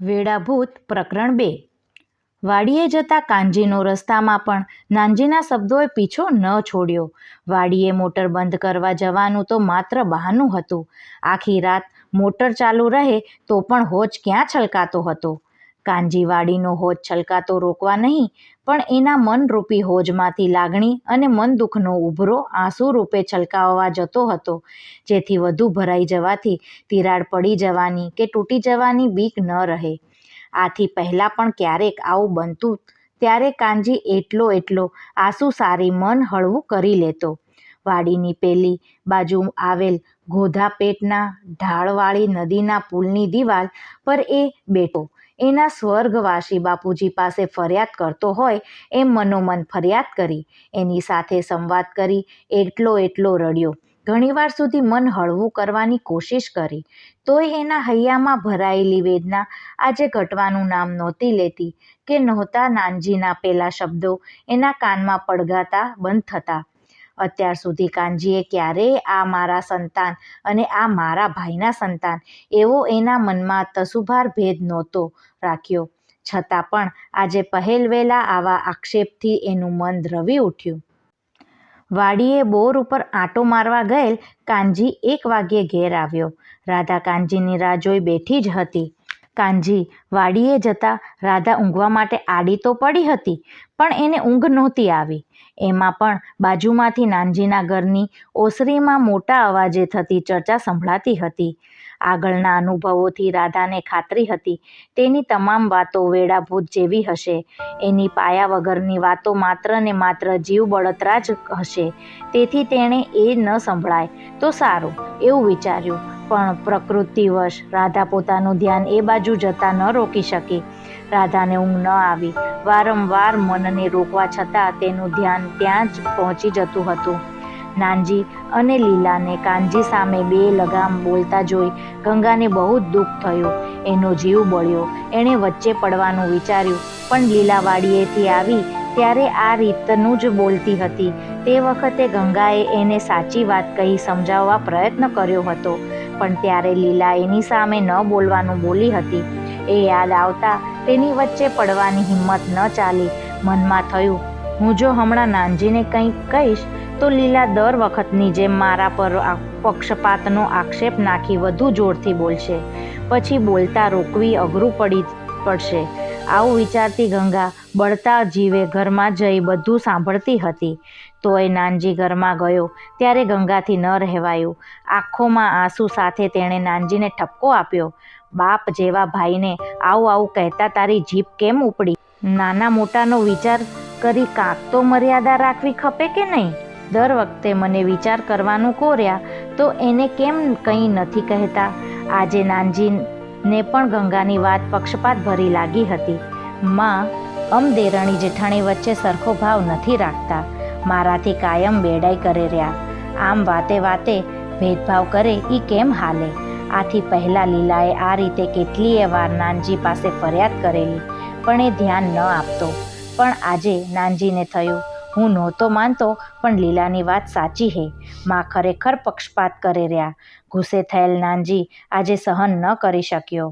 વેડાભૂત પ્રકરણ બે. વાડીએ જતા કાનજીનો રસ્તામાં પણ નાનજીના શબ્દોએ પીછો ન છોડ્યો. વાડીએ મોટર બંધ કરવા જવાનું તો માત્ર બહાનું હતું. આખી રાત મોટર ચાલુ રહે તો પણ હોજ ક્યાં છલકાતો હતો? કાનજી વાડીનો હોજ છલકાતો રોકવા નહીં, પણ એના મનરૂપી હોજમાંથી લાગણી અને મન દુઃખનો ઉભરો આંસુ રૂપે છલકાવવા જતો હતો. જેથી વધુ ભરાઈ જવાથી તિરાડ પડી જવાની કે તૂટી જવાની બીક ન રહે. આથી પહેલાં પણ ક્યારેક આવું બનતું, ત્યારે કાંજી એટલો એટલો આંસુ સારી મન હળવું કરી લેતો. વાડીની પેલી બાજુ આવેલ ગોધા પેટના ઢાળવાળી નદીના પુલની દિવાલ પર એ બેઠો. એના સ્વર્ગવાસી બાપુજી પાસે ફરિયાદ કરતો હોય એમ મનોમન ફરિયાદ કરી. એની સાથે સંવાદ કરી, એટલો એટલો રડ્યો. ઘણીવાર સુધી મન હળવું કરવાની કોશિશ કરી. તોય એના હૈયામાં ભરાયેલી વેદના આજે ઘટવાનું નામ નહોતી લેતી કે નહોતા નાનજીના પેલા શબ્દો એના કાનમાં પડઘાતા બંધ થતા. અત્યાર સુધી કાનજીએ ક્યારેય આ મારા સંતાન અને આ મારા ભાઈના સંતાન એવો એના મનમાં તસુભાર ભેદ નહોતો રાખ્યો. છતાં પણ આજે પહેલવેલા આવા આક્ષેપથી એનું મન દ્રવી ઉઠ્યું. વાડીએ બોર ઉપર આંટો મારવા ગયેલ કાનજી એક વાગ્યે ઘેર આવ્યો. રાધા કાનજીની રાહ જોઈ બેઠી જ હતી. કાનજી, વાડીએ જતા રાધા ઊંઘવા માટે આડી તો પડી હતી પણ એને ઊંઘ નહોતી આવી. એમાં પણ બાજુમાંથી નાનજીના ઘરની ઓસરીમાં મોટા અવાજે થતી ચર્ચા સંભળાતી હતી. આગળના અનુભવોથી રાધાને ખાતરી હતી, તેની તમામ વાતો વેડાભૂત જેવી હશે. એની પાયા વગરની વાતો માત્ર ને માત્ર જીવ બળતરા જ હશે. તેથી તેણે એ ન સંભળાય. તો સારું, એવું વિચાર્યું. પણ પ્રકૃતિવશ રાધા પોતાનું ધ્યાન એ બાજુ જતા ન રોકી શકી. રાધાને ઊંઘ ન આવી. વારંવાર મનને રોકવા છતાં તેનું ધ્યાન ત્યાં જ પહોંચી જતું હતું. નાનજી અને લીલાને કાનજી સામે બે લગામ બોલતા જોઈ ગંગાને બહુ જ દુઃખ થયું. એનો જીવ બળ્યો. એણે વચ્ચે પડવાનું વિચાર્યું. પણ લીલાવાડીએથી આવી ત્યારે આ રીતનું જ બોલતી હતી. તે વખતે ગંગાએ એને સાચી વાત કહી સમજાવવા પ્રયત્ન કર્યો હતો. પણ ત્યારે લીલા એની સામે ન બોલવાનું બોલી હતી. એ યાદ આવતા તેની વચ્ચે પડવાની હિંમત ન ચાલી. મનમાં થયું, હું જો હમણાં નાનજીને કંઈક કહીશ, તો લીલા દર વખતની જેમ મારા પર પક્ષપાતનો આક્ષેપ નાખી વધુ જોરથી બોલશે. પછી બોલતા રોકવી અઘરું પડી પડશે. આવું વિચારતી ગંગા બળતા જીવે ઘરમાં જઈ બધું સાંભળતી હતી. તોય નાનજી ઘરમાં ગયો, ત્યારે ગંગાથી ન રહેવાયું. આંખોમાં આંસુ સાથે તેણે નાનજીને ઠપકો આપ્યો. બાપ જેવા ભાઈને આવું આવું કહેતા તારી જીભ કેમ ઉપડી? નાના મોટાનો વિચાર કરી કાંક તો મર્યાદા રાખવી ખપે કે નહીં? દર વખતે મને વિચાર કરવાનું કોર્યા તો એને કેમ કંઈ નથી કહેતા? આજે નાનજીને પણ ગંગાની વાત પક્ષપાત ભરી લાગી હતી. માં અમદેરણી જેઠાણી વચ્ચે સરખો ભાવ નથી રાખતા. મારાથી કાયમ બેડાઈ કરે રહ્યા. આમ વાતે વાતે ભેદભાવ કરે એ કેમ હાલે? આથી પહેલાં લીલાએ આ રીતે કેટલીય વાર નાનજી પાસે ફરિયાદ કરેલી, પણ એ ધ્યાન ન આપતો. પણ આજે નાનજીને થયું, હું નહોતો માનતો, પણ લીલાની વાત સાચી હે. માં ખરેખર પક્ષપાત કરે રહ્યા. ગુસ્સે થયેલ નાનજી આજે સહન ન કરી શક્યો.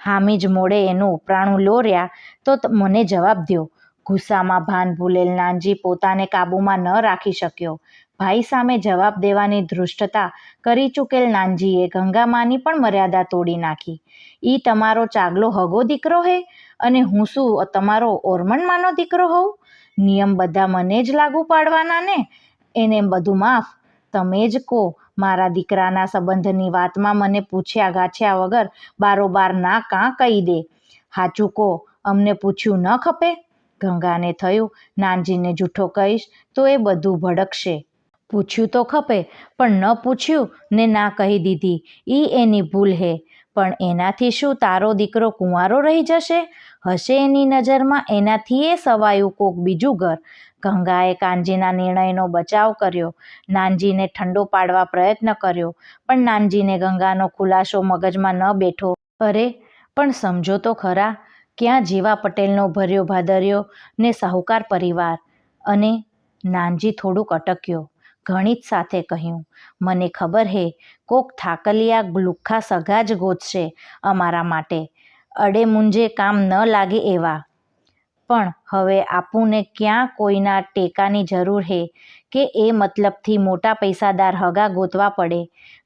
હામી જ મોડે એનું ઉપરાણું લો રહ્યા, તો મને જવાબ દ્યો. ગુસ્સામાં ભાન ભૂલેલ નાનજી પોતાને કાબૂમાં ન રાખી શક્યો. ભાઈ સામે જવાબ દેવાની ધૃષ્ટતા કરી ચૂકેલ નાનજીએ ગંગામાની પણ મર્યાદા તોડી નાખી. ઈ તમારો ચાગલો હગો દીકરો હે? અને હું શું તમારો ઓરમણમાંનો દીકરો હોઉં? નિયમ બધા મને જ લાગુ પાડવાના ને? એને બધું માફ. તમે જ કહો, મારા દીકરાના સંબંધની વાતમાં મને પૂછ્યા ગાછ્યા વગર બારોબાર ના કાં કહી દે. હાચું કહો, અમને પૂછ્યું ન ખપે? ગંગાને થયું, નાનજીને જૂઠો કહીશ તો એ બધું ભડકશે. પૂછ્યું તો ખપે, પણ ન પૂછ્યું ને ના કહી દીધી. એ એની ભૂલ હે. પણ એનાથી શું તારો દીકરો કુંવારો રહી જશે? હશે એની નજરમાં એનાથી એ સવાયું કોક બીજું ઘર. ગંગાએ કાનજીના નિર્ણયનો બચાવ કર્યો. નાનજીને ઠંડો પાડવા પ્રયત્ન કર્યો, પણ નાનજીને ગંગાનો ખુલાસો મગજમાં ન બેઠો. અરે, પણ સમજો તો ખરા, ક્યાં જીવા પટેલનો ભર્યો ભાદર્યો ને સાહુકાર પરિવાર? અને નાનજી થોડુંક અટક્યો. ઘણીત સાથે કહ્યું, મને ખબર હે, કોક થાકલિયા લુખ્ખા સગા જ ગોતશે અમારા માટે. અડે મુંજે કામ ન લાગે એવા. પણ હવે આપુને ક્યાં કોઈના ટેકાની જરૂર હે કે એ મતલબથી મોટા પૈસાદાર હગા ગોતવા પડે?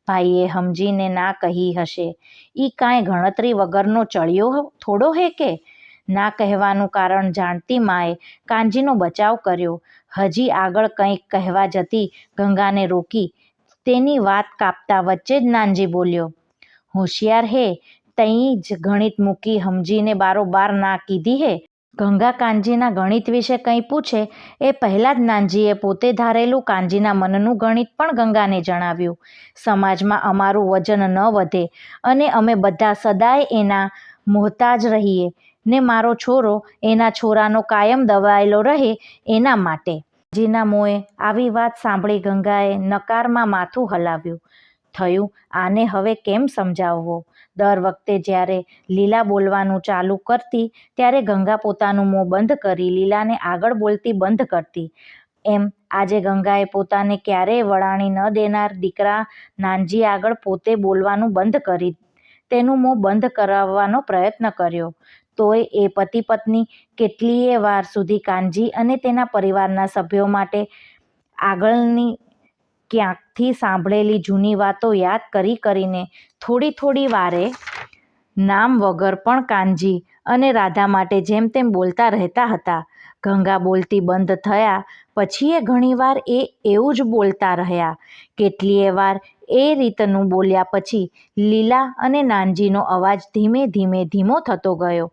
ભાઈએ સમજીને ના કહી હશે, ઈ કાંઈ ગણતરી વગરનો ચળિયો થોડો હે કે ના કહેવાનું કારણ જાણતી માએ કાનજીનો બચાવ કર્યો. હજી આગળ કંઈક કહેવા જતી ગંગાને રોકી તેની વાત કાપતા વચ્ચે જ નાનજી બોલ્યો, હોશિયાર હે, તઈ જ ગણિત મૂકી સમજીને બારોબાર ના કીધી હે? ગંગા કાનજીના ગણિત વિશે કંઈ પૂછે? એ પહેલાં જ નાનજીએ પોતે ધારેલું કાનજીના મનનું ગણિત પણ ગંગાને જણાવ્યું. સમાજમાં અમારું વજન ન વધે અને અમે બધા સદાય એના મોહતાજ રહીએ. ને મારો છોરો એના છોરાનો કાયમ દબાયેલો રહે એના માટે. જીના મોએ આવી વાત સાંભળી ગંગાએ નકારમાં માથું હલાવ્યું. થયું, આને હવે કેમ સમજાવવો? દર વખતે જ્યારે લીલા બોલવાનું ચાલુ કરતી, ત્યારે ગંગા પોતાનું મોં બંધ કરી લીલાને આગળ બોલતી બંધ કરતી. એમ, આજે ગંગાએ પોતાને ક્યારેય વળાણી ન દેનાર દીકરા નાનજી આગળ પોતે બોલવાનું બંધ કરી, તેનું મોં બંધ કરાવવાનો પ્રયત્ન કર્યો. તોય એ પતિ પત્ની કેટલીય વાર સુધી કાનજી અને તેના પરિવારના સભ્યો માટે આગળની ક્યાંકથી સાંભળેલી જૂની વાતો યાદ કરી કરીને થોડી થોડી વારે નામ વગર પણ કાનજી અને રાધા માટે જેમ તેમ બોલતા રહેતા હતા. ગંગા બોલતી બંધ થયા પછી એ ઘણીવાર એ એવું જ બોલતા રહ્યા. કેટલીય વાર એ રીતનું બોલ્યા પછી લીલા અને નાનજીનો અવાજ ધીમે ધીમે ધીમો થતો ગયો.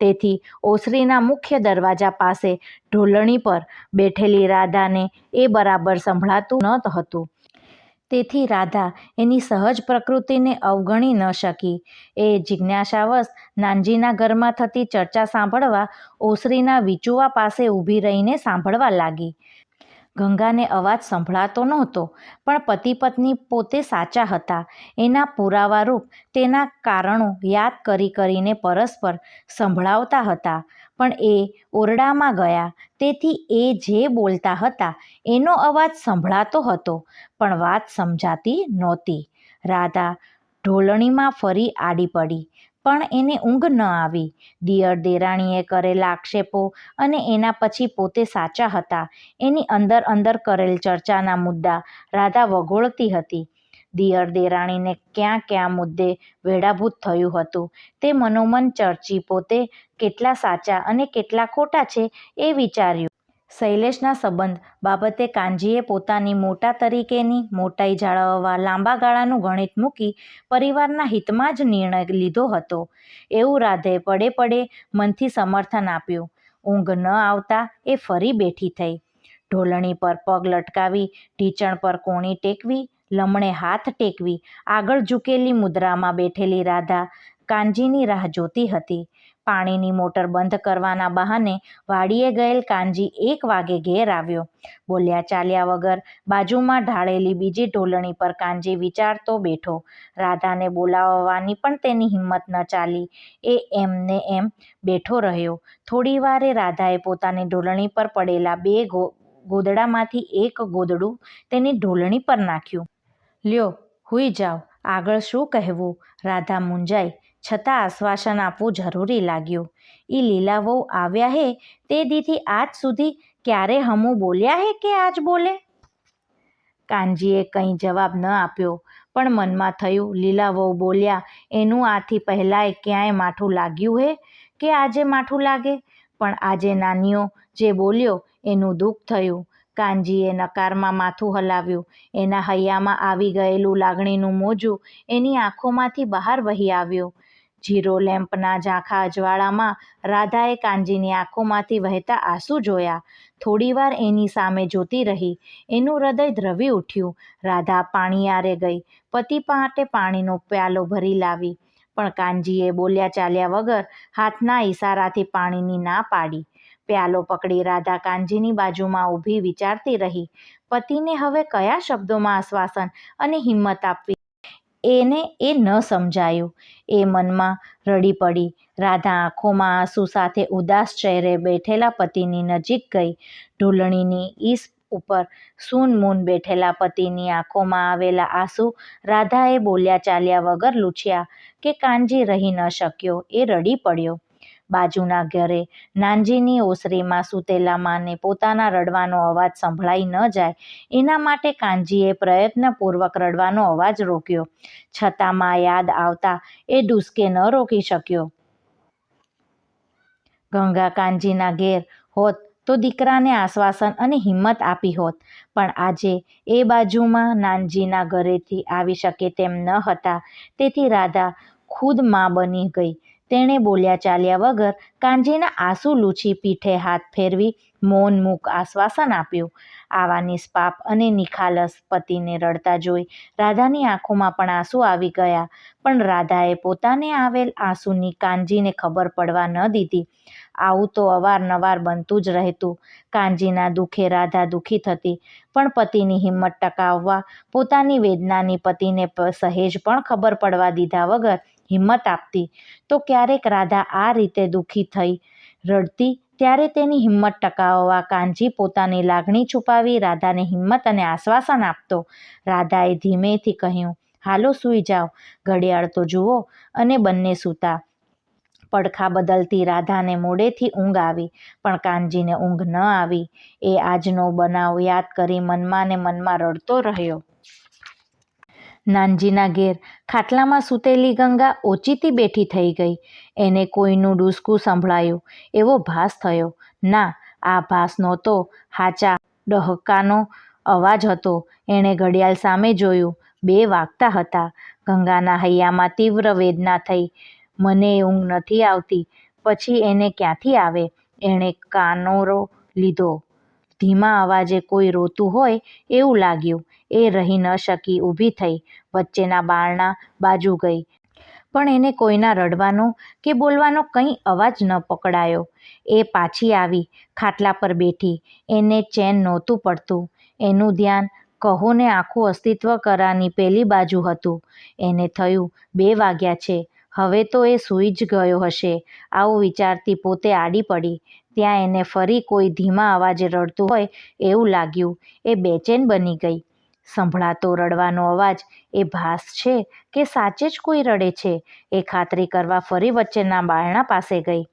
તેથી ઓસરીના મુખ્ય દરવાજા પાસે ઢોલણી પર બેઠેલી રાધાને એ બરાબર સંભળાતું ન હતું તેથી રાધા એની સહજ પ્રકૃતિને અવગણી ન શકી. એ જિજ્ઞાસાવશ નાનજીના ઘરમાં થતી ચર્ચા સાંભળવા ઓસરીના વિચુવા પાસે ઊભી રહીને સાંભળવા લાગી. ગંગાને અવાજ સંભળાતો નહોતો, પણ પતિ પત્ની પોતે સાચા હતા. એના પુરાવારૂપ તેના કારણો યાદ કરી કરીને પરસ્પર સંભળાવતા હતા. પણ એ ઓરડામાં ગયા. તેથી એ જે બોલતા હતા, એનો અવાજ સંભળાતો હતો, પણ વાત સમજાતી નહોતી. રાધા ઢોલણીમાં ફરી આડી પડી, પણ એને ઊંઘ ન આવી. દિયર દેરાણીએ કરેલા આક્ષેપો અને એના પછી પોતે સાચા હતા. એની અંદર અંદર કરેલ ચર્ચાના મુદ્દા રાધા વગોળતી હતી. દિયર દેરાણીને ક્યાં ક્યાં મુદ્દે વેડાભૂત થયું હતું? તે મનોમન ચર્ચી પોતે કેટલા સાચા અને કેટલા ખોટા છે એ વિચાર્યું. શૈલેષના સંબંધ બાબતે કાનજીએ પોતાની મોટા તરીકેની મોટાઈ જાળવવા લાંબા ગાળાનું ગણિત મૂકી પરિવારના હિતમાં જ નિર્ણય લીધો હતો. એવું રાધે પડે પડે મનથી સમર્થન આપ્યું. ઊંઘ ન આવતા એ ફરી બેઠી થઈ. ઢોલણી પર પગ લટકાવી, ઢીંચણ પર કોણી ટેકવી લમણે હાથ ટેકવી આગળ ઝૂકેલી મુદ્રામાં બેઠેલી રાધા કાનજીની રાહ જોતી હતી. પાણીની મોટર બંધ કરવાના બહાને વાડીએ ગયેલ કાનજી એક વાગે ઘેર આવ્યો. બોલ્યા ચાલ્યા વગર બાજુમાં ઢાળેલી બીજી ઢોલણી પર કાનજી વિચારતો બેઠો. રાધાને બોલાવવાની પણ તેની હિંમત ન ચાલી. એ એમને એમ બેઠો રહ્યો. થોડી વારે રાધાએ પોતાની ઢોલણી પર પડેલા બે ગો, ગોદડામાંથી એક ગોદડું તેની ઢોલણી પર નાખ્યું. લ્યો, હુઈ જાઓ. આગળ શું કહેવું? રાધા મૂંઝાઈ. છતાં આશ્વાસન આપવું જરૂરી લાગ્યું. એ લીલા વહુ આવ્યા હે તે દીથી આજ સુધી ક્યારે હમું બોલ્યા હે કે આજ બોલે? કાનજીએ કંઈ જવાબ ન આપ્યો, પણ મનમાં થયું, લીલા વહુ બોલ્યા, એનું આથી પહેલાંય ક્યાંય માઠું લાગ્યું હે? કે આજે માઠું લાગે? પણ આજે નાનીઓ જે બોલ્યો, એનું દુઃખ થયું. કાનજીએ નકારમાં માથું હલાવ્યું. એના હૈયામાં આવી ગયેલું લાગણીનું મોજું એની આંખોમાંથી બહાર વહી આવ્યું. જીરો લેમ્પના ઝાંખા અજવાળામાં રાધાએ કાનજીની આંખોમાંથી વહેતા આંસુ જોયા. થોડીવાર એની સામે જોતી રહી. એનું હૃદય દ્રવી ઉઠ્યું. રાધા પાણીયારે ગઈ. પતિ માટે પાણીનો પ્યાલો ભરી લાવી. પણ કાનજીએ બોલ્યા ચાલ્યા વગર હાથના ઈશારાથી પાણીની ના પાડી. પ્યાલો પકડી રાધા કાનજીની બાજુમાં ઊભી વિચારતી રહી. પતિને હવે કયા શબ્દોમાં આશ્વાસન અને હિંમત આપવી? એને એ ન સમજાયું. એ મનમાં રડી પડી. રાધા આંખોમાં આંસુ સાથે ઉદાસ ચહેરે બેઠેલા પતિની નજીક ગઈ. ઢોલણીની ઈસ ઉપર સૂન મૂન બેઠેલા પતિની આંખોમાં આવેલા આંસુ રાધાએ બોલ્યા ચાલ્યા વગર લૂછ્યા કે કાનજી રહી ન શક્યો. એ રડી પડ્યો. બાજુના ઘરે. નાનજીની ઓસરીમાં સૂતેલા માને પોતાના રડવાનો અવાજ સંભળાઈ ન જાય. એના માટે કાનજીએ પ્રયત્નપૂર્વક રડવાનો અવાજ રોક્યો. છતાં મા યાદ આવતા એ ડૂસકે ન રોકી શક્યો. ગંગા કાનજીના ઘેર હોત તો દીકરાને આશ્વાસન અને હિંમત આપી હોત. પણ આજે એ બાજુમાં નાનજીના ઘરેથી આવી શકે તેમ ન હતા. તેથી રાધા ખુદ મા બની ગઈ. તેણે બોલ્યા ચાલ્યા વગર કાનજીના આંસુ લૂછી પીઠે હાથ ફેરવી મૌન મૂક આશ્વાસન આપ્યું. આવા નિષ્પાપ અને નિખાલસ પતિને રડતા જોઈ રાધાની આંખોમાં પણ આંસુ આવી ગયા. પણ રાધાએ પોતાને આવેલ આંસુની કાનજીને ખબર પડવા ન દીધી. આવું તો અવારનવાર બનતું જ રહેતું. કાનજીના દુઃખે રાધા દુઃખી થતી. પણ પતિની હિંમત ટકાવવા, પોતાની વેદનાની પતિને સહેજ પણ ખબર પડવા દીધા વગર હિંમત આપતી. તો ક્યારેક રાધા આ રીતે દુઃખી થઈ રડતી, ત્યારે તેની હિંમત ટકાવવા કાનજી પોતાની લાગણી છુપાવી રાધાને હિંમત અને આશ્વાસન આપતો. રાધાએ ધીમેથી કહ્યું, હાલો સૂઈ જાઓ. ઘડિયાળ તો જુઓ અને બંને સૂતા. પડખા બદલતી રાધાને મોડેથી ઊંઘ આવી, પણ કાનજીને ઊંઘ ન આવી. એ આજનો બનાવ યાદ કરી મનમાં ને મનમાં રડતો રહ્યો. નાનજીના ઘેર ખાટલામાં સૂતેલી ગંગા ઓચિતી બેઠી થઈ ગઈ. એને કોઈનું ડૂસકું સંભળાયું. એવો ભાસ થયો. ના, આ ભાસ નહોતો. હાચા ડહકાનો અવાજ હતો. એણે ઘડિયાળ સામે જોયું. બે વાગતા હતા. ગંગાના હૈયામાં તીવ્ર વેદના થઈ. મને ઊંઘ નથી આવતી. પછી એને ક્યાંથી આવે? એણે કાનોરો લીધો. ધીમા અવાજે કોઈ રોતું હોય એવું લાગ્યું. એ રહી ન શકી, ઊભી થઈ, વચ્ચેના બારણા બાજુ ગઈ. પણ એને કોઈના રડવાનો કે બોલવાનો કંઈ અવાજ ન પકડાયો. એ પાછી આવી, ખાટલા પર બેઠી. એને ચેન નહોતું પડતું. એનું ધ્યાન કહોને આખું અસ્તિત્વ કરાની પેલી બાજુ હતું. એને થયું, બે વાગ્યા છે. હવે તો એ સૂઈ જ ગયો હશે. આવું વિચારતી પોતે આડી પડી. ત્યાં એને ફરી કોઈ ધીમા અવાજે રડતું હોય એવું લાગ્યું. એ બેચેન બની ગઈ. સંભળાતો રડવાનો અવાજ, એ ભાસ છે કે સાચે જ કોઈ રડે છે? એ ખાતરી કરવા ફરી વચ્ચેના બારણા પાસે ગઈ.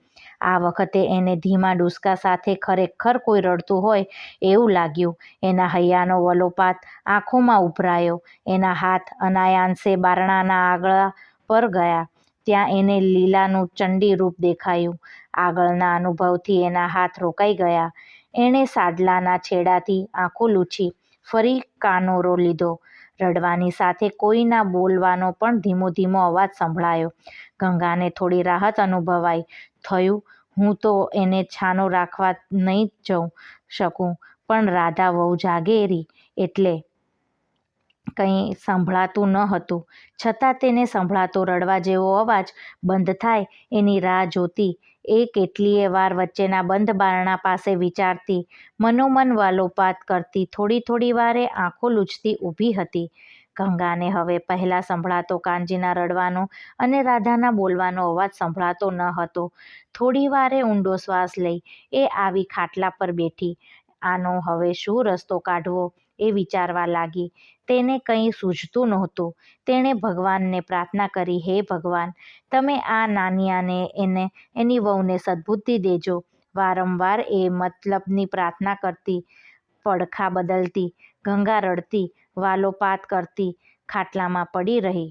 આ વખતે એને ધીમા ડૂસકા સાથે ખરેખર કોઈ રડતું હોય એવું લાગ્યું. એના હૈયાનો વલોપાત આંખોમાં ઉભરાયો. એના હાથ અનાયાંશે બારણાના આગળ પર ગયા. ત્યાં એને લીલાનું ચંડી રૂપ દેખાયું. આગળના અનુભવથી એના હાથ રોકાઈ ગયા. એણે સાડલાના છેડાથી આંખો લૂછી, ફરી કાનોરો લીધો. રડવાની સાથે કોઈના બોલવાનો પણ ધીમો ધીમો અવાજ સંભળાયો. ગંગાને થોડી રાહત અનુભવાઈ. થયું, હું તો એને છાનો રાખવા નહીં જઉં શકું, પણ રાધા વહુ જાગેરી એટલે કંઈ સંભળાતું ન હતું. છતાં તેને સંભળાતો રડવા જેવો અવાજ બંધ થાય એની રાહ જોતી. એ કેટલીય વાર વચ્ચેના બંધ બારણા પાસે વિચારતી, મનોમન વાલોપાત કરતી, થોડી થોડી વારે આંખો લૂછતી ઊભી હતી. ગંગાને હવે પહેલાં સંભળાતો કાનજીના રડવાનો અને રાધાના બોલવાનો અવાજ સંભળાતો ન હતો. થોડી વારે ઊંડો શ્વાસ લઈ એ આવી ખાટલા પર બેઠી. આનો હવે શું રસ્તો કાઢવો? એ વિચારવા લાગી. તેને કંઈ સૂઝતું નહોતું. તેણે ભગવાનને પ્રાર્થના કરી, હે ભગવાન, તમે આ નાનિયાને એને, એની વહુને સદ્બુદ્ધિ દેજો. વારંવાર એ મતલબની પ્રાર્થના કરતી, પડખા બદલતી, ગંગા રડતી, વાલોપાત કરતી, ખાટલામાં પડી રહી.